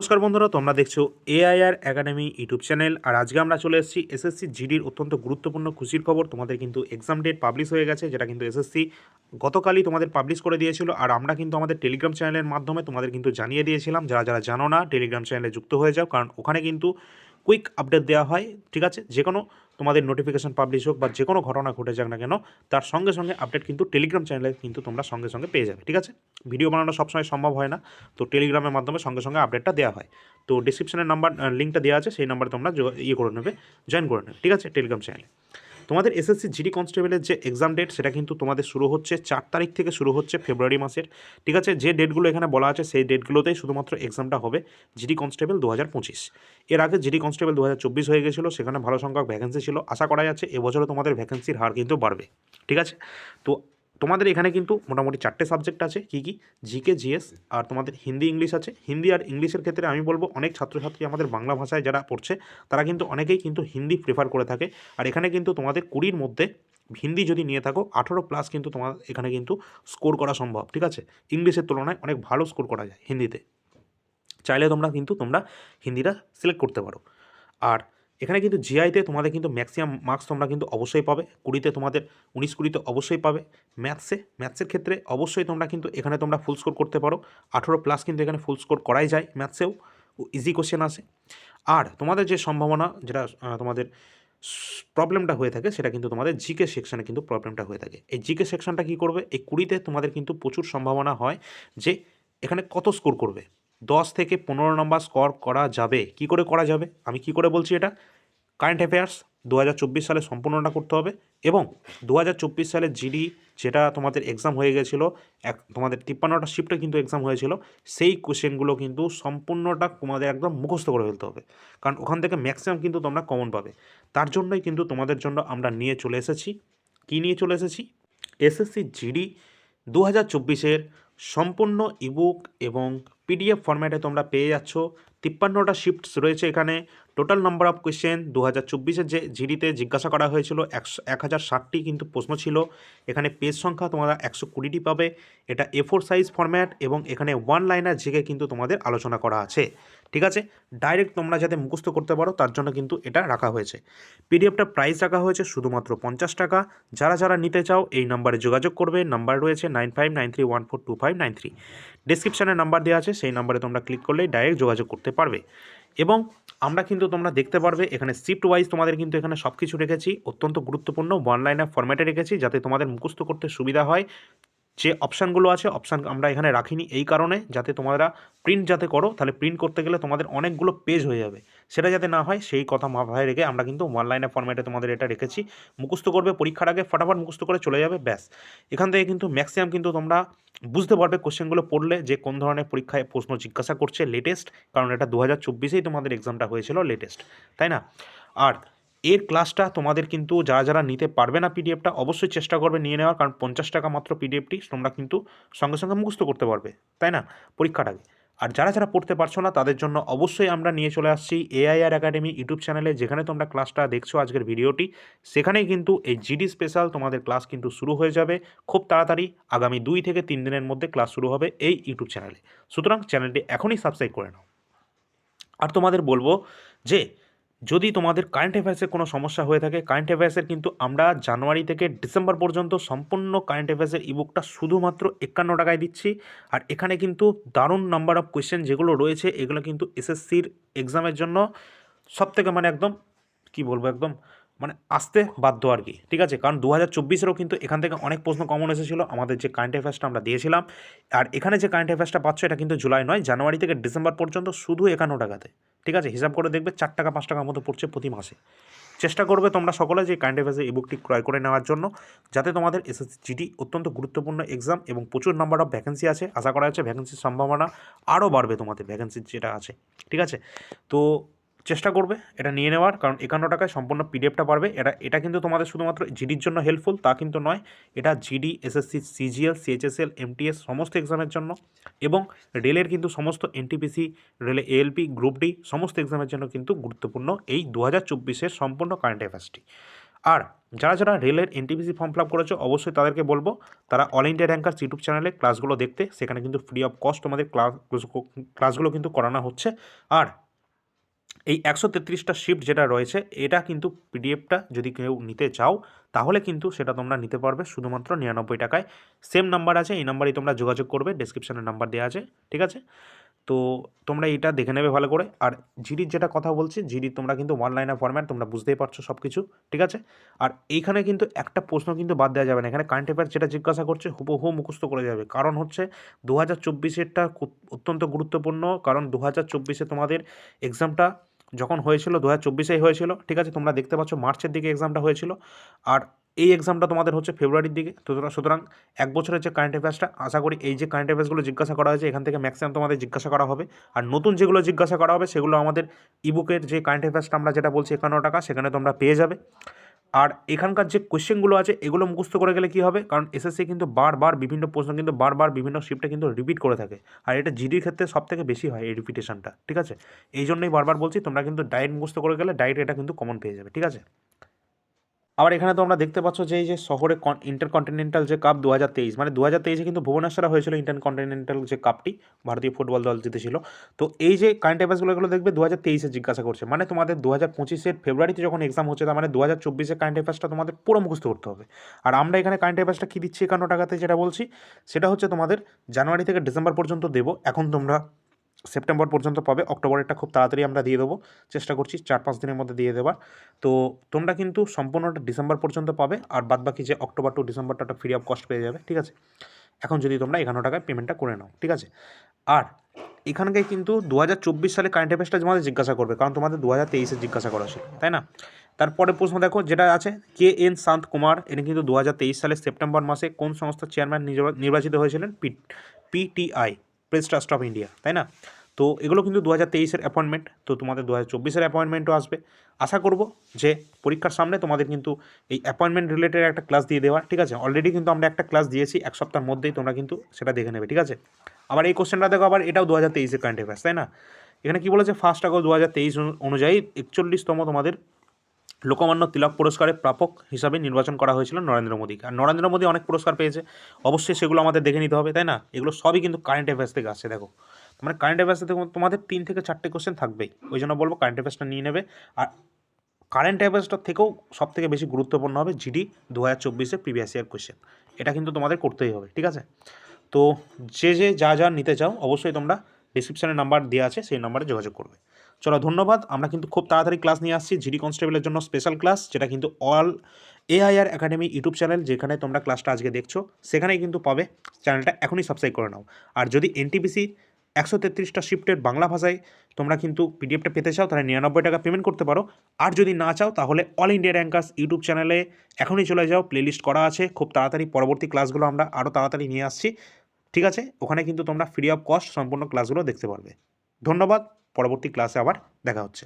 নমস্কার বন্ধুরা, তোমরা দেখছ এআইআর একাডেমি ইউটিউব চ্যানেল। আর আজকে আমরা চলে এসেছি এসএসসি জিডির অত্যন্ত গুরুত্বপূর্ণ খুশির খবর। তোমাদের কিন্তু এক্সাম ডেট পাবলিশ হয়ে গেছে, যেটা কিন্তু এসএসসি গতকালই তোমাদের পাবলিশ করে দিয়েছিল। আর আমরা কিন্তু আমাদের টেলিগ্রাম চ্যানেলের মাধ্যমে তোমাদের কিন্তু জানিয়ে দিয়েছিলাম। যারা যারা জানো না টেলিগ্রাম চ্যানেলে যুক্ত হয়ে যাও। কারণ ওখানে কিন্তু কুইক আপডেট দেওয়া হয়, ঠিক আছে? যে কোনো তোমাদের নোটিফিকেশান পাবলিশ হোক বা যে কোনো ঘটনা ঘটে যাক না কেন, তার সঙ্গে সঙ্গে আপডেট কিন্তু টেলিগ্রাম চ্যানেলে কিন্তু তোমরা সঙ্গে সঙ্গে পেয়ে যাবে, ঠিক আছে? ভিডিও বানানো সবসময় সম্ভব হয় না, তো টেলিগ্রামের মাধ্যমে সঙ্গে সঙ্গে আপডেটটা দেওয়া হয়। তো ডিসক্রিপশনের নাম্বার লিঙ্কটা দেওয়া আছে, সেই নাম্বারে তোমরা ইয়ে করে নেবে জয়েন করে নেবে, ঠিক আছে? টেলিগ্রাম চ্যানেলে তোমাদের এসএসসি জিডি কনস্টেবলের যে এক্সাম ডেট সেটা কিন্তু তোমাদের শুরু হচ্ছে চার তারিখ থেকে শুরু হচ্ছে ফেব্রুয়ারি মাসের। ঠিক আছে? যে ডেটগুলো এখানে বলা আছে, সেই ডেটগুলোতেই শুধুমাত্র এক্সামটা হবে জিডি কনস্টেবল দু হাজার পঁচিশ। এর আগে জিডি কনস্টেবল দু হাজার চব্বিশ হয়ে গেছিল, সেখানে ভালো সংখ্যক ভ্যাকেন্সি ছিল। আশা করা যাচ্ছে, এবছরও তোমাদের ভ্যাকেন্সির হার কিন্তু বাড়বে। ঠিক আছে? তো তোমাদের এখানে কিন্তু মোটামুটি চারটে সাবজেক্ট আছে, কী কী? জিকে জিএস আর তোমাদের হিন্দি ইংলিশ আছে। হিন্দি আর ইংলিশের ক্ষেত্রে আমি বলব, অনেক ছাত্রছাত্রী আমাদের বাংলা ভাষায় যারা পড়ছে, তারা কিন্তু অনেকেই কিন্তু হিন্দি প্রেফার করে থাকে। আর এখানে কিন্তু তোমাদের কুড়ির মধ্যে হিন্দি যদি নিয়ে থাকো, আঠেরো প্লাস কিন্তু তোমার এখানে কিন্তু স্কোর করা সম্ভব, ঠিক আছে? ইংলিশের তুলনায় অনেক ভালো স্কোর করা যায় হিন্দিতে। চাইলে তোমরা কিন্তু তোমরা হিন্দিটা সিলেক্ট করতে পারো। আর এখানে কিন্তু জিআইতে তোমাদের কিন্তু ম্যাক্সিমাম মার্কস তোমরা কিন্তু অবশ্যই পাবে। কুড়িতে তোমাদের, উনিশ কুড়িতে অবশ্যই পাবে। ম্যাথসে ম্যাথসের ক্ষেত্রে অবশ্যই তোমরা কিন্তু এখানে তোমরা ফুল স্কোর করতে পারো। আঠেরো প্লাস কিন্তু এখানে ফুল স্কোর করাই যায় ম্যাথসেও ইজি কোশ্চেন আসে। আর তোমাদের যে সম্ভাবনা, যেটা তোমাদের প্রবলেমটা হয়ে থাকে, সেটা কিন্তু তোমাদের জিকে সেকশনে কিন্তু প্রবলেমটা হয়ে থাকে। এই জিকে সেকশনটা কী করবে? এই কুড়িতে তোমাদের কিন্তু প্রচুর সম্ভাবনা হয় যে এখানে কত স্কোর করবে। দশ থেকে পনেরো নম্বর স্কোর করা যাবে। কি করে করা যাবে? আমি কি করে বলছি এটা? কারেন্ট অ্যাফেয়ার্স দু সালে সম্পূর্ণটা করতে হবে এবং দু হাজার চব্বিশ সালে জিডি যেটা তোমাদের এক্সাম হয়ে গেছিল, এক তোমাদের তিপ্পান্নটা শিফটে কিন্তু এক্সাম হয়েছিল, সেই কোশ্চেনগুলো কিন্তু সম্পূর্ণটা তোমাদের একদম মুখস্থ করে ফেলতে হবে। কারণ ওখান থেকে ম্যাক্সিমাম কিন্তু তোমরা কমন পাবে। তার জন্যই কিন্তু তোমাদের জন্য আমরা নিয়ে চলে এসেছি। কী নিয়ে চলে এসেছি? এসএসসি জিডি দু হাজার চব্বিশের সম্পূর্ণ ইবুক এবং পিডিএফ ফরম্যাটে তোমরা পেয়ে যাচ্ছ। তিপ্পান্নটা শিফটস রয়েছে এখানে। টোটাল নাম্বার অফ কোয়েশ্চেন দু হাজার চব্বিশের যে জিডিতে জিজ্ঞাসা করা হয়েছিল একশো এক হাজার ষাটটি কিন্তু প্রশ্ন ছিল। এখানে পেজ সংখ্যা তোমরা একশো কুড়িটি পাবে। এটা এ ফোর সাইজ ফরম্যাট এবং এখানে ওয়ান লাইনার জেগে কিন্তু তোমাদের আলোচনা করা আছে। ঠিক আছে? ডাইরেক্ট তোমরা যাতে মুখস্থ করতে পারো, তার জন্য কিন্তু এটা রাখা হয়েছে। পিডিএফটা প্রাইস রাখা হয়েছে শুধুমাত্র পঞ্চাশ টাকা। যারা যারা নিতে চাও, এই নাম্বারে যোগাযোগ করবে। নাম্বার রয়েছে nine five nine three one four two five nine three ডিসক্রিপশানে নাম্বার দেওয়া আছে, সেই নাম্বারে তোমরা ক্লিক করলেই ডাইরেক্ট যোগাযোগ করতে পারবে। এবং আমরা কিন্তু তোমরা দেখতে পারবে, এখানে শিফট ওয়াইজ তোমাদের কিন্তু এখানে সব কিছু রেখেছি, অত্যন্ত গুরুত্বপূর্ণ ওয়ান লাইনার ফরম্যাটে রেখেছি, যাতে তোমাদের মুখস্থ করতে সুবিধা হয়। যে অপশানগুলো আছে অপশান আমরা এখানে রাখিনি এই কারণে, যাতে তোমরা প্রিন্ট যাতে করো, তাহলে প্রিন্ট করতে গেলে তোমাদের অনেকগুলো পেজ হয়ে যাবে। সেটা যাতে না হয়, সেই কথা মাথায় রেখে আমরা কিন্তু ওয়ান লাইনের ফরম্যাটে তোমাদের এটা রেখেছি। মুখস্থ করবে, পরীক্ষার আগে ফটাফট মুখস্থ করে চলে যাবে, ব্যাস। এখান থেকে কিন্তু ম্যাক্সিমাম কিন্তু তোমরা বুঝতে পারবে কোশ্চেনগুলো পড়লে যে কোন ধরনের পরীক্ষায় প্রশ্ন জিজ্ঞাসা করছে লেটেস্ট কারণ এটা দু হাজার চব্বিশেই তোমাদের এক্সামটা হয়েছিল লেটেস্ট তাই না? আর এর ক্লাসটা তোমাদের কিন্তু যারা যারা নিতে পারবে না পিডিএফটা অবশ্যই চেষ্টা করবে নিয়ে নেওয়ার, কারণ পঞ্চাশ টাকা মাত্র পিডিএফটি তোমরা কিন্তু সঙ্গে সঙ্গে মুখস্থ করতে পারবে, তাই না? পরীক্ষার আগে। আর যারা যারা পড়তে পারছ না, তাদের জন্য অবশ্যই আমরা নিয়ে চলে আসছি এআইআর একাডেমি ইউটিউব চ্যানেলে, যেখানে তোমরা ক্লাসটা দেখছ আজকের ভিডিওটি। সেখানেই কিন্তু এই জিডি স্পেশাল তোমাদের ক্লাস কিন্তু শুরু হয়ে যাবে। খুব তাড়াতাড়ি আগামী দুই থেকে তিন দিনের মধ্যে ক্লাস শুরু হবে এই ইউটিউব চ্যানেলে। সুতরাং চ্যানেলটি এখনই সাবস্ক্রাইব করে নাও। আর তোমাদের বলব যে যদি তোমাদের কারেন্ট অ্যাফেয়ার্সের কোনো সমস্যা হয়ে থাকে কারেন্ট অ্যাফেয়ার্সের কিন্তু আমরা জানুয়ারি থেকে ডিসেম্বর পর্যন্ত সম্পূর্ণ কারেন্ট অ্যাফেয়ার্সের ইবুকটা শুধুমাত্র একান্ন টাকায় দিচ্ছি। আর এখানে কিন্তু দারুণ নাম্বার অফ কোয়েশ্চেন যেগুলো রয়েছে, এগুলো কিন্তু এসএসসির এক্সামের জন্য সবথেকে মানে একদম, কি বলব একদম মানে আসতে বাধ্য আর কি। ঠিক আছে? কারণ দু হাজার চব্বিশেরও কিন্তু এখান থেকে অনেক প্রশ্ন কমন এসেছিল। আমাদের যে কারেন্ট অ্যাফেয়ার্সটা আমরা দিয়েছিলাম, আর এখানে যে কারেন্ট অ্যাফেয়ার্সটা পাচ্ছ এটা কিন্তু জুলাই নয়, জানুয়ারি থেকে ডিসেম্বর পর্যন্ত শুধু একান্ন টাকাতে। ঠিক আছে? হিসাব করে দেখবে চার টাকা, পাঁচ টাকার মতো পড়ছে প্রতি মাসে। চেষ্টা করবে তোমরা সকলে যে কারেন্ট অ্যাফেয়ার্সের ইবুকটি ক্রয় করে নেওয়ার জন্য, যাতে তোমাদের এসএসসি জিডি অত্যন্ত গুরুত্বপূর্ণ এক্সাম এবং প্রচুর নাম্বার অফ ভ্যাকেন্সি আছে। আশা করা যাচ্ছে ভ্যাকেন্সির সম্ভাবনা আরও বাড়বে তোমাদের ভ্যাকেন্সি যেটা আছে। ঠিক আছে? তো চেষ্টা করবে এটা নিয়ে নেওয়ার, কারণ একান্ন টাকায় সম্পূর্ণ পিডিএফটা পারবে। এটা এটা কিন্তু তোমাদের শুধুমাত্র জিডির জন্য হেল্পফুল তা কিন্তু নয়। এটা GD SSC CGL CHSL MTS সমস্ত এক্সামের জন্য এবং রেলের কিন্তু সমস্ত এনটিপিসি রেলে এএলপি গ্রুপ ডি সমস্ত এক্সামের জন্য কিন্তু গুরুত্বপূর্ণ এই দু হাজার চব্বিশের সম্পূর্ণ কারেন্ট অ্যাফেয়ার্সটি আর যারা যারা রেলের এনটিপিসি ফর্ম ফিল আপ করেছ, অবশ্যই তাদেরকে বলব, তারা অল ইন্ডিয়া র্যাঙ্কার্স ইউটিউব চ্যানেলে ক্লাসগুলো দেখতে, সেখানে কিন্তু ফ্রি অফ কস্ট তোমাদের ক্লাস ক্লাসগুলো কিন্তু করানো হচ্ছে। আর এই একশো তেত্রিশটা শিফট যেটা রয়েছে, এটা কিন্তু পিডিএফটা যদি কেউ নিতে চাও, তাহলে কিন্তু সেটা তোমরা নিতে পারবে শুধুমাত্র নিরানব্বই টাকায়। সেম নাম্বার আছে, এই নাম্বারেই তোমরা যোগাযোগ করবে ডেসক্রিপশানে নাম্বার দেওয়া আছে, ঠিক আছে? তো তোমরা এটা দেখে নেবে ভালো করে। আর জিডির যেটা কথা বলছি জিডির তোমরা কিন্তু ওয়ান লাইনার ফরম্যাট তোমরা বুঝতেই পারছ সব কিছু ঠিক আছে? আর এইখানে কিন্তু একটা প্রশ্ন কিন্তু বাদ দেওয়া যাবে না, এখানে কারেন্ট অ্যাফেয়ার যেটা জিজ্ঞাসা করছে, হুবহু মুখস্থ করে যাবে। কারণ হচ্ছে দু হাজার চব্বিশেরটা অত্যন্ত গুরুত্বপূর্ণ, কারণ দু হাজার চব্বিশে তোমাদের এক্সামটা যখন হয়েছিল দু হাজার চব্বিশেই হয়েছিল, ঠিক আছে? তোমরা দেখতে পাচ্ছ মার্চের দিকে এক্সামটা হয়েছিল আর এই এক্সামটা তোমাদের হচ্ছে ফেব্রুয়ারির দিকে। তো সুতরাং এক বছরের যে কারেন্ট অ্যাফেয়ার্সটা আশা করি এই যে কারেন্ট অ্যাফেয়ার্সগুলো জিজ্ঞাসা করা হয়েছে, এখান থেকে ম্যাক্সিমাম তোমাদের জিজ্ঞাসা করা হবে। আর নতুন যেগুলো জিজ্ঞাসা করা হবে, সেগুলো আমাদের ইবুকের যে কারেন্ট অ্যাফেয়ার্সটা আমরা যেটা বলছি, একান্ন টাকা, সেখানে তোমরা পেয়ে যাবে। আর এখানকার যে কোয়েশ্চেনগুলো আছে, এগুলো মুখস্থ করে গেলে কী হবে? কারণ এসএসসি কিন্তু বারবার বিভিন্ন প্রশ্ন কিন্তু বারবার বিভিন্ন শিফটে কিন্তু রিপিট করে থাকে। আর এটা জিডির ক্ষেত্রে সব থেকে বেশি হয় এই রিপিটেশনটা ঠিক আছে? এই জন্যই বারবার বলছি, তোমরা কিন্তু ডায়েট মুখস্থ করে গেলে ডায়েট এটা কিন্তু কমন পেয়ে যাবে, ঠিক আছে? আবার এখানে তো আমরা দেখতে পাচ্ছ যে এই যে শহরে ইন্টারকন্টিনেন্টাল যে কাপ দু হাজার তেইশ মানে দু হাজার তেইশে কিন্তু ভুবনেশ্বরে হয়েছিল ইন্টারকন্টিনেন্টাল যে কাপটি ভারতীয় ফুটবল দল জিতেছিল। তো এই যে কারেন্ট অ্যাফেয়ার্সগুলো দেখবে দু হাজার তেইশে জিজ্ঞাসা করছে। মানে তোমাদের দু হাজার পঁচিশের ফেব্রুয়ারিতে যখন এক্সাম হচ্ছে, তার মানে দু হাজার চব্বিশে কারেন্ট অ্যাফেয়ার্সটা তোমাদের পুরো মুখস্থ করতে হবে। আর আমরা এখানে কারেন্ট অ্যাফেয়ার্সটা কী দিচ্ছি একান্ন টাকাতে যেটা বলছি, সেটা হচ্ছে তোমাদের জানুয়ারি থেকে ডিসেম্বর পর্যন্ত দেবো। এখন তোমরা সেপ্টেম্বর পর্যন্ত পাবে। অক্টোবরেরটা খুব তাড়াতাড়ি আমরা দিয়ে দেবো। চেষ্টা করছি চার পাঁচ দিনের মধ্যে দিয়ে দেওয়ার তো তোমরা কিন্তু সম্পূর্ণটা ডিসেম্বর পর্যন্ত পাবে আর বাদবাকি যে অক্টোবর টু ডিসেম্বরটা একটা ফ্রি অফ কস্ট পেয়ে যাবে, ঠিক আছে? এখন যদি তোমরা এগারো টাকায় পেমেন্টটা করে নাও, ঠিক আছে? আর এখানকে কিন্তু দু হাজার চব্বিশ সালে কারেন্ট অ্যাফেয়ার্সটা তোমাদের জিজ্ঞাসা করবে, কারণ তোমাদের দু হাজার তেইশে জিজ্ঞাসা করা ছিল, তাই না? তারপরে প্রশ্ন দেখো, যেটা আছে, কে এন শান্ত কুমার, এনি কিন্তু দু হাজার তেইশ সালে সেপ্টেম্বর মাসে কোন সংস্থার চেয়ারম্যান নির্বা- নির্বাচিত হয়েছিলেন? P PTI press trust of India তাই না? তো এগুলো কিন্তু দু হাজার তেইশের অ্যাপয়েন্টমেন্ট তো তোমাদের দু হাজার চব্বিশের অ্যাপয়েন্টমেন্টও আসবে। আশা করব যে পরীক্ষার সামনে তোমাদের কিন্তু এই অ্যাপয়েন্টমেন্ট রিলেটেড একটা ক্লাস দিয়ে দেওয়া, ঠিক আছে? অলরেডি কিন্তু আমরা একটা ক্লাস দিয়েছি, এক সপ্তাহের মধ্যেই তোমরা কিন্তু সেটা দেখে নেবে, ঠিক আছে? আবার এই কোশ্চেনটা দেখো, আবার এটাও দু হাজার তেইশের কারেন্ট অ্যাফেয়ার্স তাই না? এখানে কী বলেছে? ফার্স্ট আগস্ট দু হাজার তেইশ অনুযায়ী একচল্লিশতম তোমাদের লোকমান্য তিলক পুরস্কারের প্রাপক হিসাবে নির্বাচন করা হয়েছিল নরেন্দ্র মোদীকে। আর নরেন্দ্র মোদী অনেক পুরস্কার পেয়েছে। অবশ্যই সেগুলো আমাদের দেখে নিতে হবে, তাই না? এগুলো সবই কিন্তু কারেন্ট অ্যাফেয়ার্স থেকে আসছে, দেখো। মানে কারেন্ট অ্যাফেয়ার্স থেকে তোমাদের তিন থেকে চারটে কোশ্চেন থাকবেই। ওই জন্য বলব কারেন্ট অ্যাফেয়ার্সটা নিয়ে নেবে। আর কারেন্ট অ্যাফেয়ার্সটার থেকেও সব থেকে বেশি গুরুত্বপূর্ণ হবে জিডি দু হাজার চব্বিশে প্রিভিয়াস ইয়ার কোশ্চেন এটা কিন্তু তোমাদের করতেই হবে, ঠিক আছে? তো যে যে যা যা নিতে চাও, অবশ্যই তোমরা ডিসক্রিপশানে নাম্বার দেওয়া আছে, সেই নাম্বারে যোগাযোগ করবে। চলো, ধন্যবাদ। আমরা কিন্তু খুব তাড়াতাড়ি ক্লাস নিয়ে আসছি জিডি কনস্টেবলের জন্য স্পেশাল ক্লাস যেটা কিন্তু all AIR academy YouTube channel যেখানে তোমরা ক্লাসটা আজকে দেখছ, সেখানেই কিন্তু পাবে। চ্যানেলটা এখনই সাবস্ক্রাইব করে নাও। আর যদি এনটিপিসি একশো তেত্রিশটা শিফটের বাংলা ভাষায় তোমরা কিন্তু পিডিএফটা পেতে চাও, তাহলে নিরানব্বই টাকা পেমেন্ট করতে পারো। আর যদি না চাও, তাহলে অল ইন্ডিয়া র্যাঙ্কার্স ইউটিউব চ্যানেলে এখনই চলে যাও প্লেলিস্ট করা আছে। খুব তাড়াতাড়ি পরবর্তী ক্লাসগুলো আমরা আরও তাড়াতাড়ি নিয়ে আসছি। ঠিক আছে? ওখানে কিন্তু তোমরা ফ্রি অফ কস্ট সম্পূর্ণ ক্লাসগুলো দেখতে পারবে। ধন্যবাদ। পরবর্তী ক্লাসে আবার দেখা হচ্ছে।